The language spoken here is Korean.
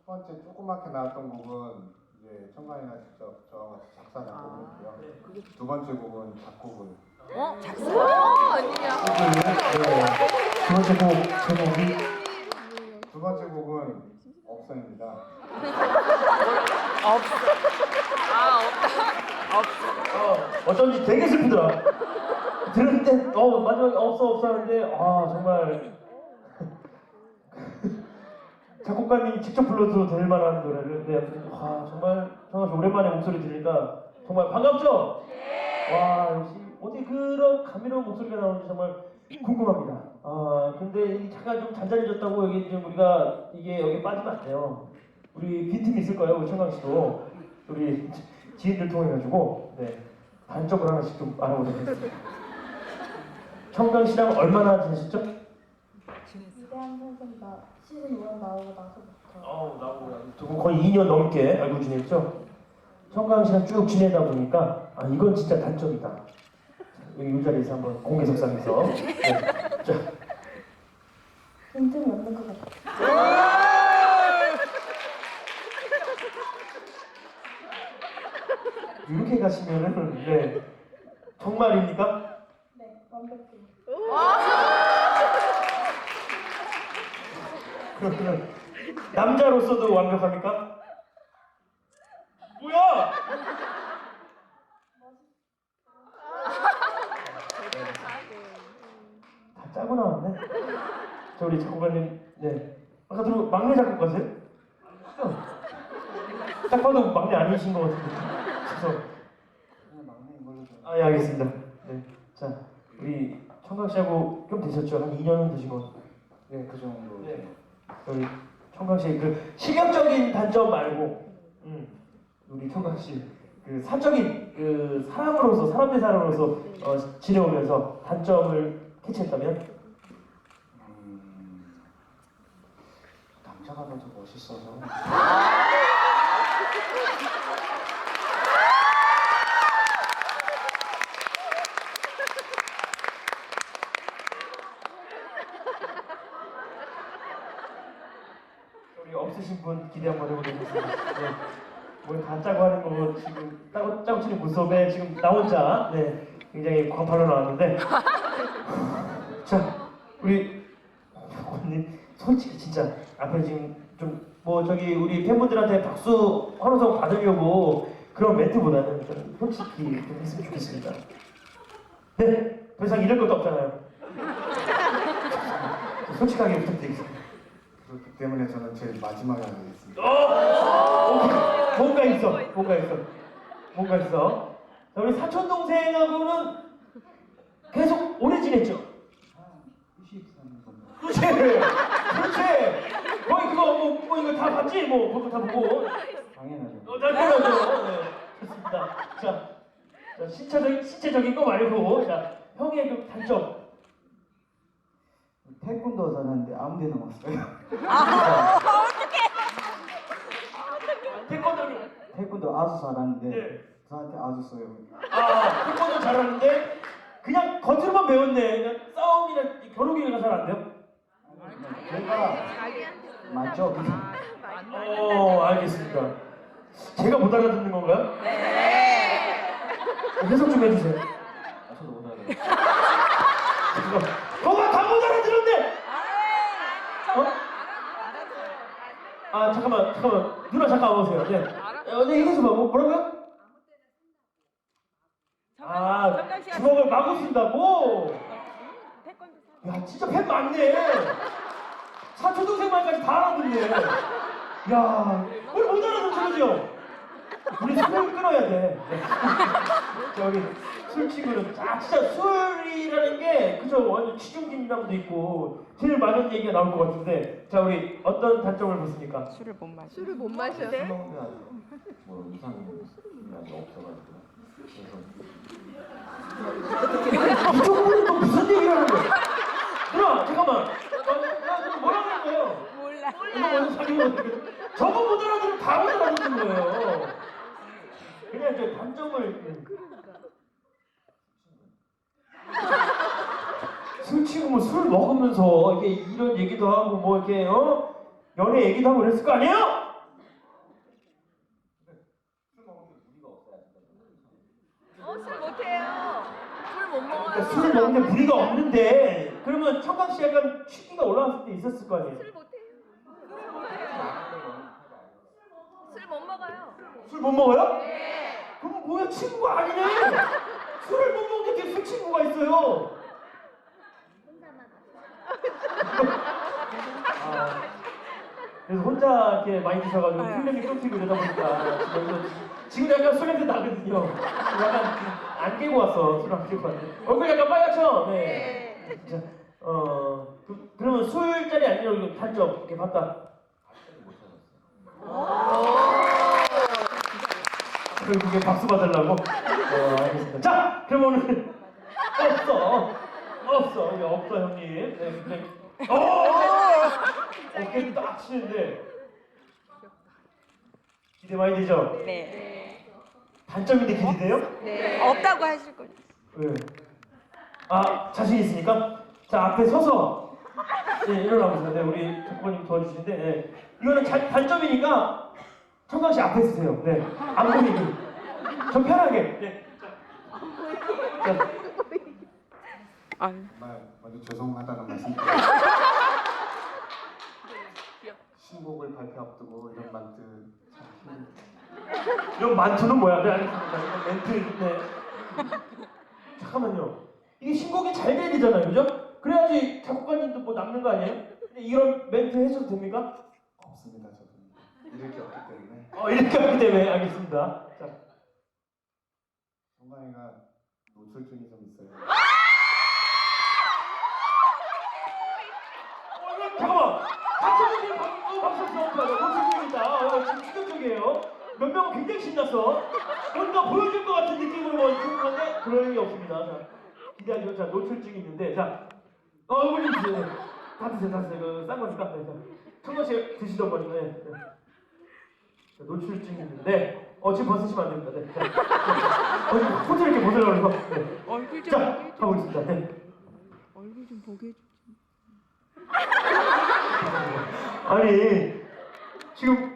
첫 번째 조그맣게 나왔던 곡은 이제 청관이가 직접 저와 같이 작사 작곡을 했고요. 두 번째 곡은 작곡을 어? 작사? 아니야. 네. 두 번째 곡 제목이 두 번째 곡은 없어입니다. 아, 없다. 어, 어쩐지 되게 슬프더라. 들었는데 어 마지막에 없어 없어 하는데 아 정말 작곡가님이 직접 불러도 될 만한 노래를 근데 아무튼 와 정말 정말 오랜만에 목소리 들으니까 정말 반갑죠? 와 역시 어디 그런 감미로운 목소리가 나오는지 정말 궁금합니다. 아 근데 이 잠깐 좀 잔잔해졌다고 여기 지금 우리가 이게 여기 빠지면 안 돼요. 우리 빈틈 있을 거예요 우리 청강 씨도 우리 지- 지인들 통해 가지고 네 단점을 하나씩 좀 알아보도록 하겠습니다. 청강 씨랑 얼마나 지내셨죠? 이대 한 선생가 시즌 1 나오고 나서부터 어우 나고 거의 2년 넘게 알고 지냈죠. 청강 씨랑 쭉 지내다 보니까 아 이건 진짜 단점이다. 여기 이 자리에서 한번 공개 석상에서 네. 자 빈틈이 없는 것 같아요. 이렇게 가시면은 네 정말입니까? 네, 완벽히. 그러면 남자로서도 완벽합니까? 뭐야? 다 짜고 나왔네. 저 우리 작곡가님, 네. 아까 들어 막내 작곡가세요? 딱 봐도 막내 아니신 것 같은데. 좀 아, 예, 알겠습니다. 네. 자, 우리 청각 씨하고 좀 되셨죠? 한 2년은 되신 것 같아요. 네, 그 정도. 네. 우리 청각 씨그 실력적인 단점 말고, 음, 우리 청각 씨그 사적인 그 사람으로서 사람 대 사람으로서 어, 지내오면서 단점을 캐치했다면? 음, 남자가 더 멋있어서 분 기대 한번 해보겠습니다. 네. 뭘다 짜고 하는 거 지금 짜고 짜고 치는 무섭에 지금 나 혼자 네 굉장히 광팔로 나왔는데 자 우리 작곡님 솔직히 진짜 앞에 지금 좀 뭐 저기 우리 팬분들한테 박수 환호성 받으려고 그런 멘트보다는 좀 솔직히 좀 했으면 좋겠습니다. 네, 더 이상 이럴 것도 없잖아요. 솔직하게 부탁드리겠습니다. 그렇기 때문에 저는 제일 마지막에 하겠습니다. 어! 뭔가 있어. 뭔가 있어. 뭔가 있어. 자, 우리 사촌 동생하고는 계속 오래 지냈죠. 한 23년 정도. 그렇지. 그렇지. 거의 그거 뭐, 뭐 이거 다 봤지? 뭐 그거 다 보고. 당연하죠. 어, 잘 보여줘. 네. 좋습니다. 자, 자 신체적인 신체적인 거 말고, 자 형의 그 단점. 태권도 잘하는데 아무 데나 없어요. 태권도를. 태권도 아주 잘하는데 네. 저한테 아주 써요. 아, 태권도 잘하는데 그냥 겉으로만 배웠네. 그냥 싸움이나 겨루기가 잘 안 돼요? 제가 맞죠? 어, 알겠습니다. 제가 못 알아듣는 건가요? 네. 해석 좀 해주세요. 아, 저도 못 알아요. 거봐, 다못 알아들었네. 어? 아, 잠깐만, 잠깐만. 누나 잠깐 와보세요. 네. 어, 네, 얘기해 줘봐. 뭐, 뭐라고요? 아, 정강 씨가 주먹을 마구 쓴다고? 태권도 야, 진짜 팬 많네. 사촌 동생 말까지 다 알아듣네. 야, 우리 못 알아듣죠, 그죠? 우리 술을 끊어야 돼. 네. 저기 술 친구는 아 진짜 술이라는 게 그죠 완전 취중진담도 있고 제일 많은 얘기가 나올 것 같은데 자 우리 어떤 단점을 보십니까? 술을 못 마셔. 술을 못 마셔. 술 먹으면 아주 뭐 이상이 아주 없어가지고 그래서 이쪽 분은 또 무슨 얘기를 하는 거야? 누나 잠깐만 어, 나 뭐라 그런 거예요? 몰라. 먼저 저거 못 알아들으면 다 못 알아듣는 거예요 그냥 저 감정을 술 치고 뭐 술 먹으면서 이게 이런 얘기도 하고 뭐 이렇게 어 연애 얘기도 하고 그랬을 거 아니에요? 어술 어, 못해요. 술 못 먹어요. 그러니까 술 먹는데 무리가 없는데 그러면 청강 씨 약간 취기가 올라왔을 때 있었을 거 아니에요? 술 못해요. 술못 먹어요. 술 못 먹어요? 네. 그럼 뭐야 친구가 아니네. 술을 못 먹는데 술 친구가 있어요? 아, 그래서 혼자 이렇게 많이 드셔가지고 필름이 끊기고 이러다 보니까 지금, 지금 약간 술 냄새 나거든요. 약간 안 깨고 왔어. 술 안 깨고 왔네. 얼굴 약간 빨갛죠? 네. 진짜, 어, 그, 그러면 술자리 아니라 이거 단점 이렇게 봤다. 결국에 박수 받으려고? 어, 알겠습니다. 자, 그럼 오늘 없어. 없어. 여기 없어, 형님. 네, 근데, 어! 어깨 딱 치는데. 기대 많이 되죠? 네. 단점인데 기대돼요? 네. 없다고 하실 거죠. 왜? 아, 자신 있으니까? 자, 앞에 서서. 네, 일어나보세요. 네, 우리 작가님 도와주시는데, 네. 이거는 자, 단점이니까 청강 씨 앞에 쓰세요. 네. 안 보이게. 좀 편하게. 네. 자, 자, 정말 먼저 죄송하다는 말씀. 신곡을 발표 앞두고 이런 참 힘- 이런 만투는 뭐야? 네, 알겠습니다. 멘트, 네. 잠깐만요. 이게 신곡이 잘 돼야 되잖아요. 그죠? 그래야지 작곡가님도 뭐 남는 거 아니에요? 근데 이런 멘트 해줘도 됩니까? 없습니다 저는 이럴 게 없기 때문에 어, 이렇게 하기 때문에 알겠습니다. 자, 정강이가 노출증이 좀 있어요. 어, 이거 잠깐만. 박정희 박수 박수 선수가 박수입니다. 어, 지금 충격적이에요. 몇 명은 굉장히 신났어. 뭔가 보여줄 것 같은 느낌으로 뭐 생각하는데 그럴 일이 없습니다. 자, 기대하죠. 자, 노출증이 있는데, 자, 어, 얼굴 좀 드세요. 다 드세요, 다 드세요. 그, 싼 거니까. 네, 자, 청건 씨 드시던 거니까. 네. 네. 자, 노출증이 있는데, 어, 지금 벗으시면 안 됩니다. 네. 자, 자, 어, 호텔 이렇게 벗으려고 해서. 네. 얼굴 좀 자, 보게 해줘. 가보겠습니다. 네. 얼굴 좀 보게 해줘. 아니 지금